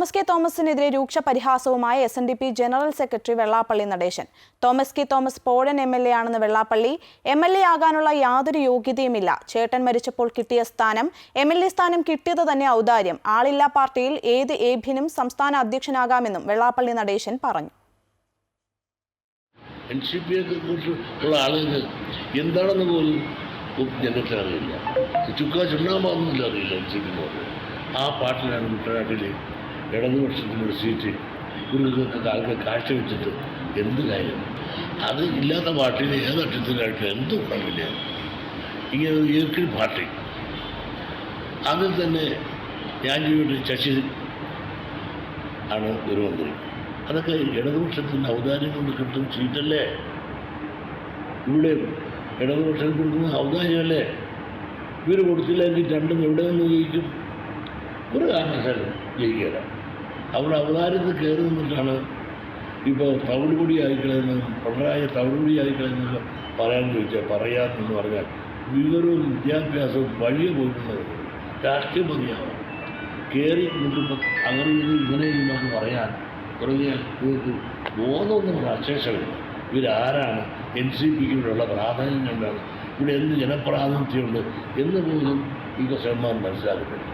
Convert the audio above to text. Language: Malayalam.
തോമസ് കെ തോമസിനെതിരെ രൂക്ഷ പരിഹാസവുമായി S N D P general secretary Vellappally Natesan. Thomas K Thomas പോഴൻ M L A ആണെന്ന് വെള്ളാപ്പള്ളി. എം എൽ എ ആകാനുള്ള യാതൊരു യോഗ്യതയുമില്ല. ചേട്ടൻ മരിച്ചപ്പോൾ കിട്ടിയ സ്ഥാനം എം എൽ എ സ്ഥാനം കിട്ടിയത് തന്നെ ഔദാര്യം. ആളില്ല പാർട്ടിയിൽ ഏത് ഏഭ്യനും സംസ്ഥാന അധ്യക്ഷനാകാമെന്നും വെള്ളാപ്പള്ളി നടേശൻ പറഞ്ഞു. ആ പാട്ടിലാണ് കുട്ടനാട്ടിൽ ഇടതുപക്ഷത്തിനൊരു സീറ്റ് ഇവർക്കൊക്കെ ആൾക്ക് കാഴ്ചവെച്ചിട്ട് എന്ത് കാര്യം? അത് ഇല്ലാത്ത പാർട്ടിയിൽ ഏത് അക്ഷത്തിനായിട്ട് എന്ത് ഗുണമില്ല ഇങ്ങനെ ഒരു പാർട്ടി. അതിൽ തന്നെ ഞാൻ ജീവിതത്തിൽ ശശി ആണ് ഒരു മന്ത്രി. അതൊക്കെ ഇടതുപക്ഷത്തിന്റെ ഔദാര്യം കൊണ്ട് കിട്ടും സീറ്റല്ലേ? ഇവിടെ ഇടതുപക്ഷം കൊടുക്കുന്ന ഔദാര്യമല്ലേ? ഇവർ കൊടുത്തില്ലെങ്കിൽ രണ്ടും എവിടെ നിന്ന് ജയിക്കും ഒരു കാരണവശാലും ജയിക്കില്ല അവിടെ അവതാരത്തിൽ കയറി നിന്നിട്ടാണ് ഇപ്പോൾ തവിടുപൊടി ആയിക്കളയുന്നത് പിണറായി തവിടുപൊടി ആയിക്കളയുന്നതും പറയാൻ ചോദിച്ചാൽ പറയാമെന്ന് പറഞ്ഞാൽ വിവരവും വിദ്യാഭ്യാസവും വഴിയെ പോയിട്ടുള്ളത് രാഷ്ട്രീയം അറിയാമോ കയറി നിൽക്കുമ്പോൾ അങ്ങനെ ഇത് ഇങ്ങനെ ഇല്ലെന്ന് പറയാൻ തുടങ്ങിയാൽ ഇവർക്ക് ബോധമൊന്നും അശേഷമില്ല. ഇവരാരാണ്? എൻ സി പിക്ക് ഇവിടെയുള്ള പ്രാധാന്യം എന്താണ് ഇവിടെ എന്ത് ജനപ്രാതിനിധ്യമുണ്ട് എന്ന് പോലും ഈ കർഷകന്മാർ മനസ്സിലാക്കുന്നില്ല.